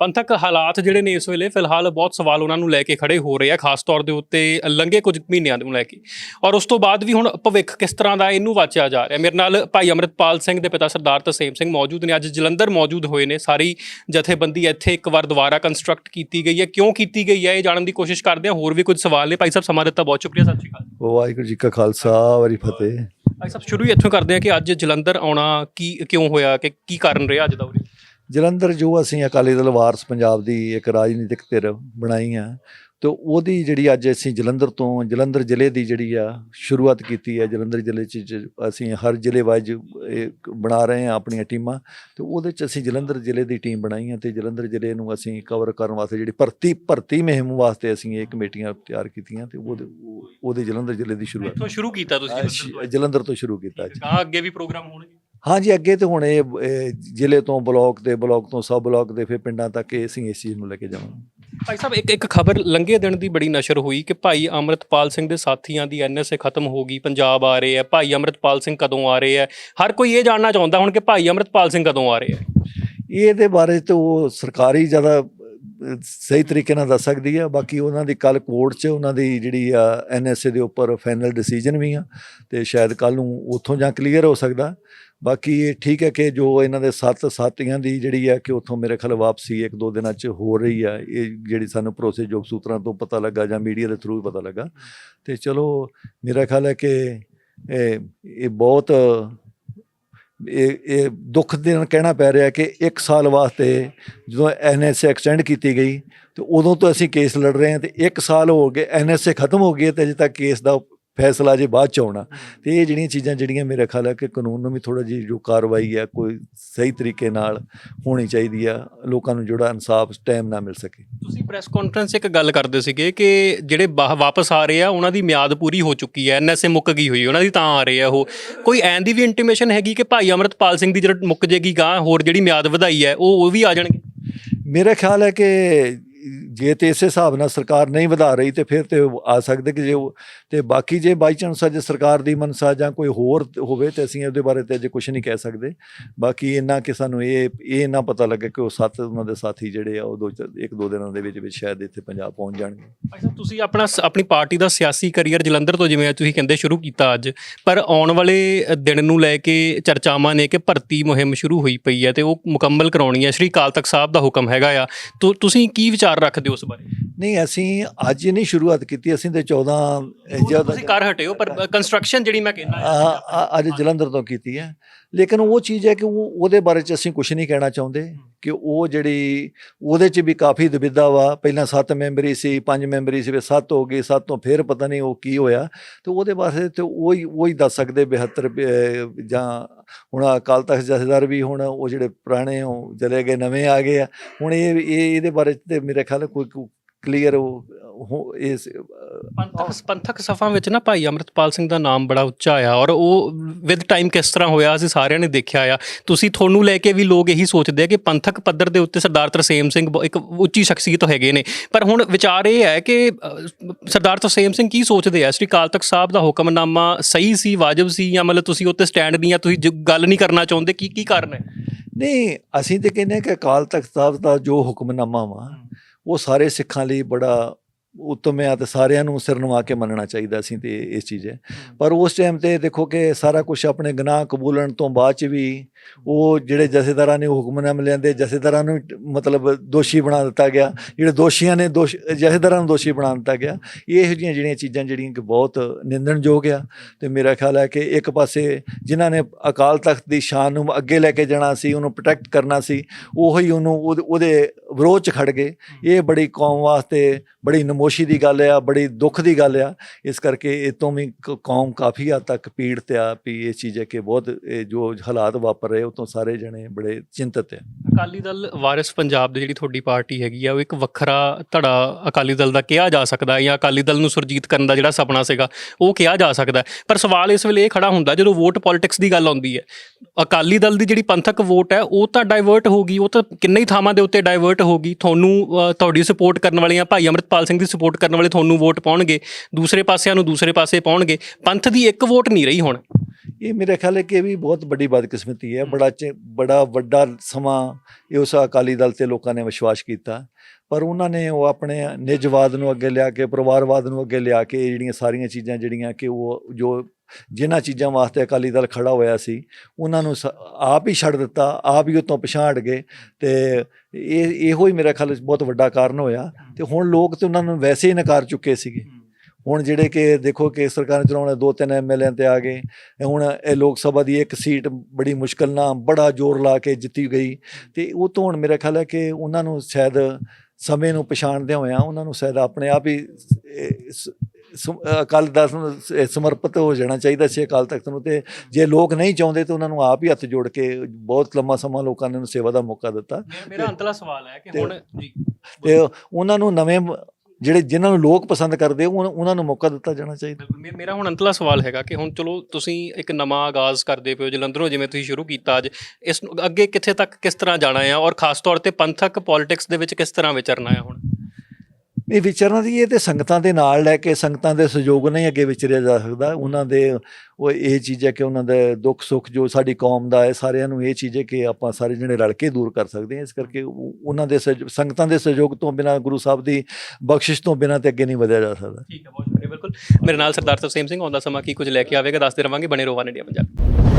ਪੰਥਕ ਹਾਲਾਤ ਜਿਹੜੇ ਨੇ ਇਸ ਵੇਲੇ ਫਿਲਹਾਲ ਬਹੁਤ ਸਵਾਲ ਉਹਨਾਂ ਨੂੰ ਲੈ ਕੇ ਖੜੇ ਹੋ ਰਹੇ ਆ ਖਾਸ ਤੌਰ ਦੇ ਉੱਤੇ ਲੰਘੇ ਕੁਝ ਮਹੀਨਿਆਂ ਨੂੰ ਲੈ ਕੇ। ਔਰ ਉਸ ਤੋਂ ਬਾਅਦ ਵੀ ਹੁਣ ਭਵਿੱਖ ਕਿਸ ਤਰ੍ਹਾਂ ਦਾ ਇਹਨੂੰ ਵਾਚਿਆ ਜਾ ਰਿਹਾ? ਮੇਰੇ ਨਾਲ ਭਾਈ ਅਮਰਿਤਪਾਲ ਸਿੰਘ ਦੇ ਪਿਤਾ ਸਰਦਾਰ ਤਸੇਮ ਸਿੰਘ ਮੌਜੂਦ ਨੇ। ਅੱਜ ਜਲੰਧਰ ਮੌਜੂਦ ਹੋਏ ਨੇ। ਸਾਰੀ ਜਥੇਬੰਦੀ ਇੱਥੇ ਇੱਕ ਵਾਰ ਦੁਬਾਰਾ ਕੰਸਟਰਕਟ ਕੀਤੀ ਗਈ ਹੈ। ਕਿਉਂ ਕੀਤੀ ਗਈ ਹੈ ਇਹ ਜਾਣਨ ਦੀ ਕੋਸ਼ਿਸ਼ ਕਰਦੇ ਹਾਂ। ਹੋਰ ਵੀ ਕੁਝ ਸਵਾਲ ਨੇ। ਭਾਈ ਸਾਹਿਬ ਸਮਾਂ ਦਿੱਤਾ ਬਹੁਤ ਸ਼ੁਕਰੀਆ। ਸਤਿ ਸ਼੍ਰੀ ਅਕਾਲ। ਵਾਹਿਗੁਰੂ ਜੀ ਕਾ ਖਾਲਸਾ ਵਾਰੀ ਫਤਿਹ। ਭਾਈ ਸਾਹਿਬ ਸ਼ੁਰੂ ਹੀ ਇੱਥੋਂ ਕਰਦੇ ਹਾਂ ਕਿ ਅੱਜ ਜਲੰਧਰ ਆਉਣਾ ਕੀ ਕਿਉਂ ਹੋਇਆ? ਕਿ ਕੀ ਕਾਰਨ ਰਿਹਾ ਅੱਜ ਦਾ ਉਰੇ? ਜਲੰਧਰ ਜੋ ਅਸੀਂ ਅਕਾਲੀ ਦਲ ਵਾਰਸ ਪੰਜਾਬ ਦੀ ਇੱਕ ਰਾਜਨੀਤਿਕ ਧਿਰ ਬਣਾਈ ਆ ਤੇ ਉਹਦੀ ਜਿਹੜੀ ਅੱਜ ਅਸੀਂ ਜਲੰਧਰ ਤੋਂ ਜਲੰਧਰ ਜ਼ਿਲ੍ਹੇ ਦੀ ਜਿਹੜੀ ਆ ਸ਼ੁਰੂਆਤ ਕੀਤੀ ਹੈ ਜਲੰਧਰ ਜ਼ਿਲ੍ਹੇ 'ਚ ਅਸੀਂ ਹਰ ਜ਼ਿਲ੍ਹੇ ਵਾਈਜ਼ ਬਣਾ ਰਹੇ ਹਾਂ ਆਪਣੀਆਂ ਟੀਮਾਂ ਤੇ ਉਹਦੇ 'ਚ ਅਸੀਂ ਜਲੰਧਰ ਜ਼ਿਲ੍ਹੇ ਦੀ ਟੀਮ ਬਣਾਈ ਹੈ ਤੇ ਜਲੰਧਰ ਜ਼ਿਲ੍ਹੇ ਨੂੰ ਅਸੀਂ ਕਵਰ ਕਰਨ ਵਾਸਤੇ ਜਿਹੜੀ ਭਰਤੀ ਭਰਤੀ ਮੁਹਿੰਮ ਵਾਸਤੇ ਅਸੀਂ ਇਹ ਕਮੇਟੀਆਂ ਤਿਆਰ ਕੀਤੀਆਂ ਤੇ ਉਹਦੇ ਉਹ- ਉਹਦੇ ਜਲੰਧਰ ਜ਼ਿਲ੍ਹੇ ਦੀ ਸ਼ੁਰੂਆਤ ਇੱਥੋਂ ਸ਼ੁਰੂ ਕੀਤਾ ਤੁਸੀਂ ਜਲੰਧਰ ਤੋਂ। ਤੋਂ ਸ਼ੁਰੂ ਕੀਤਾ ਜੀ ਅੱਗੇ ਵੀ ਪ੍ਰੋਗਰਾਮ ਹੋਣਗੇ ਹਾਂਜੀ ਅੱਗੇ ਤੇ ਹੁਣ ਇਹ ਜ਼ਿਲ੍ਹੇ ਤੋਂ ਬਲਾਕ ਤੇ ਬਲਾਕ ਤੋਂ ਸਬ ਬਲਾਕ ਦੇ ਫਿਰ ਪਿੰਡਾਂ ਤੱਕ ਇਹ ਅਸੀਂ ਇਸ ਚੀਜ਼ ਨੂੰ ਲੈ ਕੇ ਜਾਵਾਂਗੇ। ਭਾਈ ਸਾਹਿਬ ਇੱਕ ਇੱਕ ਖਬਰ ਲੰਘੇ ਦਿਨ ਦੀ ਬੜੀ ਨਸ਼ਰ ਹੋਈ ਕਿ ਭਾਈ ਅਮਰਤਪਾਲ ਸਿੰਘ ਦੇ ਸਾਥੀਆਂ ਦੀ ਐਨਐਸਏ ਖਤਮ ਹੋ ਗਈ ਪੰਜਾਬ ਆ ਰਹੇ ਆ ਭਾਈ ਅਮਰਤਪਾਲ ਸਿੰਘ ਕਦੋਂ ਆ ਰਹੇ ਆ? ਹਰ ਕੋਈ ਇਹ ਜਾਣਨਾ ਚਾਹੁੰਦਾ ਹੁਣ ਕਿ ਭਾਈ ਅਮਰਤਪਾਲ ਸਿੰਘ ਕਦੋਂ ਆ ਰਹੇ ਆ? ਇਹਦੇ ਬਾਰੇ ਤੇ ਉਹ ਸਰਕਾਰੀ ਜ਼ਿਆਦਾ ਸਹੀ ਤਰੀਕੇ ਨਾਲ ਦੱਸ ਸਕਦੀ ਹੈ ਬਾਕੀ ਉਹਨਾਂ ਦੀ ਕੱਲ ਕੋਰਟ 'ਚ ਉਹਨਾਂ ਦੀ ਜਿਹੜੀ ਆ ਐਨਐਸਏ ਦੇ ਉੱਪਰ ਫਾਈਨਲ ਡਿਸੀਜਨ ਵੀ ਆ ਤੇ ਸ਼ਾਇਦ ਕੱਲ ਨੂੰ ਉੱਥੋਂ ਜਾਂ ਕਲੀਅਰ ਹੋ ਸਕਦਾ। ਬਾਕੀ ਇਹ ਠੀਕ ਹੈ ਕਿ ਜੋ ਇਹਨਾਂ ਦੇ ਸੱਤ ਸਾਥੀਆਂ ਦੀ ਜਿਹੜੀ ਹੈ ਕਿ ਉੱਥੋਂ ਮੇਰੇ ਖਿਆਲ ਵਾਪਸੀ ਇੱਕ ਦੋ ਦਿਨਾਂ 'ਚ ਹੋ ਰਹੀ ਆ ਇਹ ਜਿਹੜੀ ਸਾਨੂੰ ਭਰੋਸੇਯੋਗ ਸੂਤਰਾਂ ਤੋਂ ਪਤਾ ਲੱਗਾ ਜਾਂ ਮੀਡੀਆ ਦੇ ਥਰੂ ਪਤਾ ਲੱਗਾ। ਤੇ ਚਲੋ ਮੇਰਾ ਖਿਆਲ ਹੈ ਕਿ ਇਹ ਇਹ ਬਹੁਤ, ਇਹ ਇਹ ਦੁੱਖ ਦੇ ਨਾਲ ਕਹਿਣਾ ਪੈ ਰਿਹਾ ਕਿ 1 ਸਾਲ ਵਾਸਤੇ ਜਦੋਂ ਐਨਐਸਏ ਐਕਸਟੈਂਡ ਕੀਤੀ ਗਈ, ਤੇ ਉਦੋਂ ਤੋਂ ਅਸੀਂ ਕੇਸ ਲੜ ਰਹੇ ਹਾਂ ਤੇ 1 ਸਾਲ ਹੋ ਗਏ ਐਨਐਸਏ ਖਤਮ ਹੋ ਗਈ ਹੈ ਤੇ ਅਜੇ ਤੱਕ ਕੇਸ ਦਾ ਫੈਸਲਾ ਜੇ ਬਾਅਦ ਚ ਆਉਣਾ। ਤੇ ਇਹ ਜਿਹੜੀਆਂ ਚੀਜ਼ਾਂ ਜਿਹੜੀਆਂ ਮੇਰੇ ਖਿਆਲ ਹੈ ਕਿ ਕਾਨੂੰਨ ਨੂੰ ਵੀ ਥੋੜਾ ਜਿਹੀ ਜੋ ਕਾਰਵਾਈ ਹੈ ਕੋਈ ਸਹੀ ਤਰੀਕੇ ਨਾਲ ਹੋਣੀ ਚਾਹੀਦੀ ਆ ਲੋਕਾਂ ਨੂੰ ਜਿਹੜਾ ਇਨਸਾਫ ਟਾਈਮ ਨਾਲ ਮਿਲ ਸਕੇ। ਤੁਸੀਂ ਪ੍ਰੈਸ ਕਾਨਫਰੰਸ 'ਚ ਇੱਕ ਗੱਲ ਕਰਦੇ ਸੀਗੇ ਕਿ ਜਿਹੜੇ ਵਾਪਸ ਆ ਰਹੇ ਆ ਉਹਨਾਂ ਦੀ ਮਿਆਦ ਪੂਰੀ ਹੋ ਚੁੱਕੀ ਹੈ ਐਨਐਸਏ ਮੁੱਕ ਗਈ ਹੋਈ ਉਹਨਾਂ ਦੀ ਤਾਂ ਆ ਰਹੇ ਆ ਉਹ। ਕੋਈ ਐਂ ਦੀ ਵੀ ਇੰਟੀਮੇਸ਼ਨ ਹੈਗੀ ਕਿ ਭਾਈ ਅਮਰਤਪਾਲ ਸਿੰਘ ਦੀ ਜਿਹੜਾ ਮੁੱਕ ਜੇਗੀ ਗਾਂ ਹੋਰ ਜਿਹੜੀ ਮਿਆਦ ਵਧਾਈ ਹੈ ਉਹ ਉਹ ਵੀ ਆ ਜਾਣਗੇ? ਮੇਰਾ ਖਿਆਲ ਹੈ ਕਿ ਜੇ ਤੇ ਇਸੇ ਹਿਸਾਬ ਨਾਲ ਸਰਕਾਰ ਨਹੀਂ ਵਧਾ ਰਹੀ ਤੇ ਫਿਰ ਤੇ ਆ ਸਕਦੇ ਕਿ ਜੇ ਉਹ ਤੇ ਬਾਕੀ ਜੇ ਬਾਈ ਚਾਂਸ ਅੱਜ ਸਰਕਾਰ ਦੀ ਮਨਸਾ ਜਾਂ ਕੋਈ ਹੋਰ ਹੋਵੇ ਤੇ ਅਸੀਂ ਉਹਦੇ ਬਾਰੇ ਤੇ ਅਜੇ ਕੁਝ ਨਹੀਂ ਕਹਿ ਸਕਦੇ। ਬਾਕੀ ਇੰਨਾ ਕਿ ਸਾਨੂੰ ਇਹ ਇਹ ਨਾ ਪਤਾ ਲੱਗੇ ਕਿ ਉਹ ਸੱਤ ਉਹਨਾਂ ਦੇ ਸਾਥੀ ਜਿਹੜੇ ਆ ਉਹ ਦੋ ਇੱਕ ਦੋ ਦਿਨਾਂ ਦੇ ਵਿੱਚ ਵਿੱਚ ਸ਼ਾਇਦ ਇੱਥੇ ਪੰਜਾਬ ਪਹੁੰਚ ਜਾਣਗੇ। ਅੱਛਾ, ਤੁਸੀਂ ਆਪਣਾ ਸ- ਆਪਣੀ ਪਾਰਟੀ ਦਾ ਸਿਆਸੀ ਕੈਰੀਅਰ ਜਲੰਧਰ ਤੋਂ ਜਿਵੇਂ ਤੁਸੀਂ ਕਹਿੰਦੇ ਸ਼ੁਰੂ ਕੀਤਾ ਅੱਜ, ਪਰ ਆਉਣ ਵਾਲੇ ਦਿਨ ਨੂੰ ਲੈ ਕੇ ਚਰਚਾਵਾਂ ਨੇ ਕਿ ਭਰਤੀ ਮੁਹਿੰਮ ਸ਼ੁਰੂ ਹੋਈ ਪਈ ਹੈ ਤੇ ਉਹ ਮੁਕੰਮਲ ਕਰਾਉਣੀ ਹੈ। ਸ਼੍ਰੀ ਅਕਾਲ ਤਖਤ ਸਾਹਿਬ ਦਾ ਹੁਕਮ ਹੈਗਾ ਆ। ਤੋ ਤੁਸੀਂ ਕੀ ਵਿਚਾਰ ਰੱਖਦੇ ਹੋ ਉਸ ਬਾਰੇ? ਨਹੀਂ ਅਸੀਂ ਅੱਜ ਹੀ ਨਹੀਂ ਸ਼ੁਰੂਆਤ ਕੀਤੀ ਅਸੀਂ ਤੇ 14 ਜਦ ਤੁਸੀਂ ਕਰ ਹਟੇ ਹੋ। ਪਰ ਕੰਸਟਰਕਸ਼ਨ ਜਿਹੜੀ ਮੈਂ ਕਹਿੰਦਾ ਅੱਜ ਜਲੰਧਰ ਤੋਂ ਕੀਤੀ ਹੈ। ਲੇਕਿਨ ਉਹ ਚੀਜ਼ ਹੈ ਕਿ ਉਹ ਉਹਦੇ ਬਾਰੇ ਚ ਅਸੀਂ ਕੁਝ ਨਹੀਂ ਕਹਿਣਾ ਚਾਹੁੰਦੇ। ਕਿ ਉਹ ਜਿਹੜੀ ਉਹਦੇ ਚ ਵੀ ਕਾਫੀ ਦੁਬਿਧਾ ਵਾ। ਪਹਿਲਾਂ 7 ਮੈਂਬਰੀ ਸੀ 5 ਮੈਂਬਰੀ ਸੀ, ਫਿਰ 7 ਹੋ ਗਈ 7 ਤੋਂ ਫਿਰ ਪਤਾ ਨਹੀਂ ਉਹ ਕੀ ਹੋਇਆ। ਤੇ ਉਹਦੇ ਵਾਸਤੇ ਤੇ ਉਹ ਹੀ ਉਹ ਹੀ ਦੱਸ ਸਕਦੇ 72 ਜਾਂ ਹੁਣ ਅਕਾਲ ਤਖਤ ਜਥੇਦਾਰ ਵੀ ਹੁਣ ਉਹ ਜਿਹੜੇ ਪੁਰਾਣੇ ਉਹ ਚਲੇ ਗਏ, ਨਵੇਂ ਆ ਗਏ ਆ। ਹੁਣ ਇਹ ਇਹ, ਇਹਦੇ ਬਾਰੇ ਤੇ ਮੇਰੇ ਖਿਆਲ ਕੋਈ ਕਲੀਅਰ ਉਹ ਇਸ ਪੰਥਕ ਪੰਥਕ ਸਫਾਂ ਵਿੱਚ ਨਾ ਭਾਈ ਅਮਰਤਪਾਲ ਸਿੰਘ ਦਾ ਨਾਮ ਬੜਾ ਉੱਚਾ ਆ ਔਰ ਉਹ ਵਿਦ ਟਾਈਮ ਕਿਸ ਤਰ੍ਹਾਂ ਹੋਇਆ ਅਸੀਂ ਸਾਰਿਆਂ ਨੇ ਦੇਖਿਆ ਆ। ਤੁਸੀਂ ਤੁਹਾਨੂੰ ਲੈ ਕੇ ਵੀ ਲੋਕ ਇਹੀ ਸੋਚਦੇ ਆ ਕਿ ਪੰਥਕ ਪੱਧਰ ਦੇ ਉੱਤੇ ਸਰਦਾਰ ਤਰਸੇਮ ਸਿੰਘ ਇੱਕ ਉੱਚੀ ਸ਼ਖਸੀਅਤ ਹੈਗੇ ਨੇ। ਪਰ ਹੁਣ ਵਿਚਾਰ ਇਹ ਹੈ ਕਿ ਸਰਦਾਰ ਤਰਸੇਮ ਸਿੰਘ ਕੀ ਸੋਚਦੇ ਆ? ਸ੍ਰੀ ਅਕਾਲ ਤਖਤ ਸਾਹਿਬ ਦਾ ਹੁਕਮਨਾਮਾ ਸਹੀ ਸੀ ਵਾਜਬ ਸੀ ਜਾਂ ਮਤਲਬ ਤੁਸੀਂ ਉੱਤੇ ਸਟੈਂਡ ਨਹੀਂ ਆ ਤੁਸੀਂ ਗੱਲ ਨਹੀਂ ਕਰਨਾ ਚਾਹੁੰਦੇ? ਕੀ ਕੀ ਕਾਰਨ ਹੈ? ਨਹੀਂ ਅਸੀਂ ਤੇ ਕਹਿੰਦੇ ਕਿ ਅਕਾਲ ਤਖਤ ਸਾਹਿਬ ਦਾ ਜੋ ਹੁਕਮਨਾਮਾ ਵਾ ਉਹ ਸਾਰੇ ਸਿੱਖਾਂ ਲਈ ਬੜਾ ਉੱਤਮ ਹੈ ਤੇ ਸਾਰਿਆਂ ਨੂੰ ਸਿਰ ਨਵਾ ਕੇ ਮੰਨਣਾ ਚਾਹੀਦਾ ਸੀ ਤੇ ਇਸ ਚੀਜ਼ ਹੈ। ਪਰ ਉਸ ਟਾਈਮ ਤੇ ਦੇਖੋ ਕਿ ਸਾਰਾ ਕੁਝ ਆਪਣੇ ਗੁਨਾਹ ਕਬੂਲਣ ਤੋਂ ਬਾਅਦ ਚ ਵੀ ਉਹ ਜਿਹੜੇ ਜਥੇਦਾਰਾਂ ਨੇ ਹੁਕਮਨਾਮੇ ਲਿਆਂਦੇ ਜਥੇਦਾਰਾਂ ਨੂੰ ਮਤਲਬ ਦੋਸ਼ੀ ਬਣਾ ਦਿੱਤਾ ਗਿਆ ਜਿਹੜੇ ਦੋਸ਼ੀਆਂ ਨੇ ਦੋਸ਼ ਜਥੇਦਾਰਾਂ ਨੂੰ ਦੋਸ਼ੀ ਬਣਾ ਦਿੱਤਾ ਗਿਆ। ਇਹ ਜਿਹੀਆਂ ਜਿਹੜੀਆਂ ਚੀਜ਼ਾਂ ਜਿਹੜੀਆਂ ਕਿ ਬਹੁਤ ਨਿੰਦਣਯੋਗ ਆ ਤੇ ਮੇਰਾ ਖਿਆਲ ਹੈ ਕਿ ਇੱਕ ਪਾਸੇ ਜਿਨ੍ਹਾਂ ਨੇ ਅਕਾਲ ਤਖਤ ਦੀ ਸ਼ਾਨ ਨੂੰ ਅੱਗੇ ਲੈ ਕੇ ਜਾਣਾ ਸੀ ਉਹਨੂੰ ਪ੍ਰੋਟੈਕਟ ਕਰਨਾ ਸੀ ਉਹੀ ਉਹਨੂੰ ਉਹਦੇ ਵਿਰੋਧ ਚ ਖੜ ਗਏ। ਇਹ ਬੜੀ ਕੌਮ ਵਾਸਤੇ ਬੜੀ ਨਮੋਸ਼ੀ ਦੀ ਗੱਲ ਆ ਬੜੀ ਦੁੱਖ ਦੀ ਗੱਲ ਆ। ਇਸ ਕਰਕੇ ਇਹ ਤੋਂ ਵੀ ਕੌਮ ਕਾਫੀ ਹੱਦ ਤੱਕ ਪੀੜਤ ਆ ਵੀ ਇਹ ਚੀਜ਼ ਹੈ ਕਿ ਬਹੁਤ ਇਹ ਜੋ ਹਾਲਾਤ ਵਾਪਰ ਰਹੇ ਉਹ ਤੋਂ ਸਾਰੇ ਜਣੇ ਬੜੇ ਚਿੰਤਤ ਆ। ਅਕਾਲੀ ਦਲ ਵਾਰਿਸ ਪੰਜਾਬ ਦੀ ਜਿਹੜੀ ਤੁਹਾਡੀ ਪਾਰਟੀ ਹੈਗੀ ਆ, ਉਹ ਇੱਕ ਵੱਖਰਾ ਧੜਾ ਅਕਾਲੀ ਦਲ ਦਾ ਕਿਹਾ ਜਾ ਸਕਦਾ ਹੈ ਜਾਂ ਅਕਾਲੀ ਦਲ ਨੂੰ ਸੁਰਜੀਤ ਕਰਨ ਦਾ ਜਿਹੜਾ ਸੁਪਨਾ ਸੀਗਾ, ਉਹ ਕਿਹਾ ਜਾ ਸਕਦਾ। ਪਰ ਸਵਾਲ ਇਸ ਵੇਲੇ ਇਹ ਖੜਾ ਹੁੰਦਾ, ਜਦੋਂ ਵੋਟ ਪੋਲਿਟਿਕਸ ਦੀ ਗੱਲ ਆਉਂਦੀ ਹੈ, ਅਕਾਲੀ ਦਲ ਦੀ ਜਿਹੜੀ ਪੰਥਕ ਵੋਟ ਹੈ, ਉਹ ਤਾਂ ਡਾਇਵਰਟ ਹੋ ਗਈ ਉਹ ਤਾਂ ਕਿੰਨੇ ਹੀ ਥਾਵਾਂ ਦੇ ਉੱਤੇ ਡਾਇਵਰਟ ਹੋ ਗਈ ਤੁਹਾਨੂੰ ਤੁਹਾਡੀ ਸਪੋਰਟ ਕਰਨ ਵਾਲੇ ਵਾਲੀਆਂ ਭਾਈ ਅਮਰਿਤਪਾਲ ਸਿੰਘ ਦੀ ਸਪੋਰਟ ਕਰਨ ਵਾਲੇ ਤੁਹਾਨੂੰ ਵੋਟ ਪਾਉਣਗੇ, ਦੂਸਰੇ ਪਾਸਿਆਂ ਨੂੰ ਦੂਸਰੇ ਪਾਸੇ ਪਾਉਣਗੇ, ਪੰਥ ਦੀ ਇੱਕ ਵੋਟ ਨਹੀਂ ਰਹੀ ਹੁਣ। ਇਹ ਮੇਰੇ ਖਿਆਲ ਹੈ ਕਿ ਇਹ ਵੀ ਬਹੁਤ ਵੱਡੀ ਬਦਕਿਸਮਤੀ ਹੈ। ਬੜਾ ਬੜਾ ਵੱਡਾ ਸਮਾਂ ਇਹ ਉਸ ਅਕਾਲੀ ਦਲ ਤੇ ਲੋਕਾਂ ਨੇ ਵਿਸ਼ਵਾਸ ਕੀਤਾ। ਪਰ ਉਹਨਾਂ ਨੇ ਉਹ ਆਪਣੇ ਨਿਜਵਾਦ ਨੂੰ ਅੱਗੇ ਲਿਆ ਕੇ ਪਰਿਵਾਰਵਾਦ ਨੂੰ ਅੱਗੇ ਲਿਆ ਕੇ ਜਿਹੜੀਆਂ ਸਾਰੀਆਂ ਚੀਜ਼ਾਂ ਜਿਹੜੀਆਂ ਕਿ ਉਹ ਜੋ ਜਿਨ੍ਹਾਂ ਚੀਜ਼ਾਂ ਵਾਸਤੇ ਅਕਾਲੀ ਦਲ ਖੜਾ ਹੋਇਆ ਸੀ ਉਹਨਾਂ ਨੂੰ ਆਪ ਹੀ ਛੱਡ ਦਿੱਤਾ ਆਪ ਹੀ ਉਤੋਂ ਪਛਾੜ ਗਏ ਤੇ ਇਹ ਇਹੋ ਹੀ ਮੇਰੇ ਖਿਆਲ ਵਿੱਚ ਬਹੁਤ ਵੱਡਾ ਕਾਰਨ ਹੋਇਆ। ਤੇ ਹੁਣ ਲੋਕ ਤੇ ਉਹਨਾਂ ਨੂੰ ਵੈਸੇ ਹੀ ਨਕਾਰ ਚੁੱਕੇ ਸੀਗੇ। ਹੁਣ ਜਿਹੜੇ ਕਿ ਦੇਖੋ ਕਿ ਸਰਕਾਰ ਚਲਾਉਣੇ ਦੋ ਤਿੰਨ ਐਮਐਲਏ ਤੇ ਆ ਗਏ ਹੁਣ ਇਹ ਲੋਕ ਸਭਾ ਦੀ ਇੱਕ ਸੀਟ ਬੜੀ ਮੁਸ਼ਕਲ ਨਾਲ ਬੜਾ ਜ਼ੋਰ ਲਾ ਕੇ ਜਿੱਤੀ ਗਈ। ਤੇ ਉਹ ਤੋਂ ਹੁਣ ਮੇਰਾ ਖਿਆਲ ਹੈ ਕਿ ਉਹਨਾਂ ਨੂੰ ਸ਼ਾਇਦ ਸਮੇਂ ਨੂੰ ਪਛਾਣਦੇ ਹੋਇਆਂ ਉਹਨਾਂ ਨੂੰ ਸ਼ਾਇਦ ਆਪਣੇ ਆਪ ਹੀ ਅਕਾਲ ਦਲ ਨੂੰ ਸਮਰਪਿਤ ਹੋ ਜਾਣਾ ਚਾਹੀਦਾ ਸੀ ਅਕਾਲ ਤਖਤ ਨੂੰ ਤੇ ਜੇ ਲੋਕ ਨਹੀਂ ਚਾਹੁੰਦੇ ਤਾਂ ਉਹਨਾਂ ਨੂੰ ਆਪ ਹੀ ਹੱਥ ਜੋੜ ਕੇ ਬਹੁਤ ਲੰਮਾ ਸਮਾਂ ਲੋਕਾਂ ਨੇ ਸੇਵਾ ਦਾ ਮੌਕਾ ਦਿੱਤਾ। ਮੇਰਾ- ਅੰਤਲਾ ਸਵਾਲ ਹੈ ਕਿ ਹੁਣ ਜੀ ਤੇ ਉਹਨਾਂ ਨੂੰ ਨਵੇਂ ਜਿਹੜੇ ਜਿਨ੍ਹਾਂ ਨੂੰ ਲੋਕ ਪਸੰਦ ਕਰਦੇ ਉਹ- ਉਹਨਾਂ ਨੂੰ ਮੌਕਾ ਦਿੱਤਾ ਜਾਣਾ ਚਾਹੀਦਾ। ਮੇ- ਮੇਰਾ ਹੁਣ ਅੰਤਲਾ ਸਵਾਲ ਹੈਗਾ ਕਿ ਹੁਣ ਚਲੋ ਤੁਸੀਂ ਇੱਕ ਨਵਾਂ ਆਗਾਜ਼ ਕਰਦੇ ਪਏ ਹੋ, ਜਲੰਧਰੋਂ ਜਿਵੇਂ ਤੁਸੀਂ ਸ਼ੁਰੂ ਕੀਤਾ ਅੱਜ, ਇਸ ਅੱਗੇ ਕਿੱਥੇ ਤੱਕ ਕਿਸ ਤਰ੍ਹਾਂ ਜਾਣਾ ਹੈ ਔਰ ਖਾਸ ਤੌਰ ਤੇ ਪੰਥਕ ਪੋਲਿਟਿਕਸ ਦੇ ਵਿੱਚ ਕਿਸ ਤਰ੍ਹਾਂ ਵਿਚਰਨਾ ਹੈ ਹੁਣ? ਨਹੀਂ ਵਿਚਰਨਾ ਦੀ, ਇਹ ਤੇ ਸੰਗਤਾਂ ਦੇ ਨਾਲ ਲੈ ਕੇ ਸੰਗਤਾਂ ਦੇ ਸਹਿਯੋਗ ਨਾਲ ਹੀ ਅੱਗੇ ਵਿਚਰਿਆ ਜਾ ਸਕਦਾ। ਉਹਨਾਂ ਦੇ ਉਹ ਇਹ ਚੀਜ਼ ਹੈ ਕਿ ਉਹਨਾਂ ਦੇ ਦੁੱਖ ਸੁੱਖ ਜੋ ਸਾਡੀ ਕੌਮ ਦਾ ਹੈ, ਸਾਰਿਆਂ ਨੂੰ ਇਹ ਚੀਜ਼ ਹੈ ਕਿ ਆਪਾਂ ਸਾਰੇ ਜਣੇ ਰਲ ਕੇ ਦੂਰ ਕਰ ਸਕਦੇ ਹਾਂ। ਇਸ ਕਰਕੇ ਉਹਨਾਂ ਦੇ ਸਹਿਯ- ਸੰਗਤਾਂ ਦੇ ਸਹਿਯੋਗ ਤੋਂ ਬਿਨਾਂ, ਗੁਰੂ ਸਾਹਿਬ ਦੀ ਬਖਸ਼ਿਸ਼ ਤੋਂ ਬਿਨਾਂ ਤੇ ਅੱਗੇ ਨਹੀਂ ਵਧਿਆ ਜਾ ਸਕਦਾ। ਠੀਕ ਹੈ, ਬਹੁਤ ਸ਼ੁਕਰੀਆ, ਬਿਲਕੁਲ। ਮੇਰੇ ਨਾਲ ਸਰਦਾਰ ਤਰਸੇਮ ਸਿੰਘ ਆਉਂਦਾ ਸਮਾਂ ਕੀ ਕੁਝ ਲੈ ਕੇ ਆਵੇਗਾ, ਦੱਸਦੇ ਰਵਾਂਗੇ। ਬਣੇ ਰੋਵਾਨ ਇੰਡੀਆ ਪੰਜਾਬ।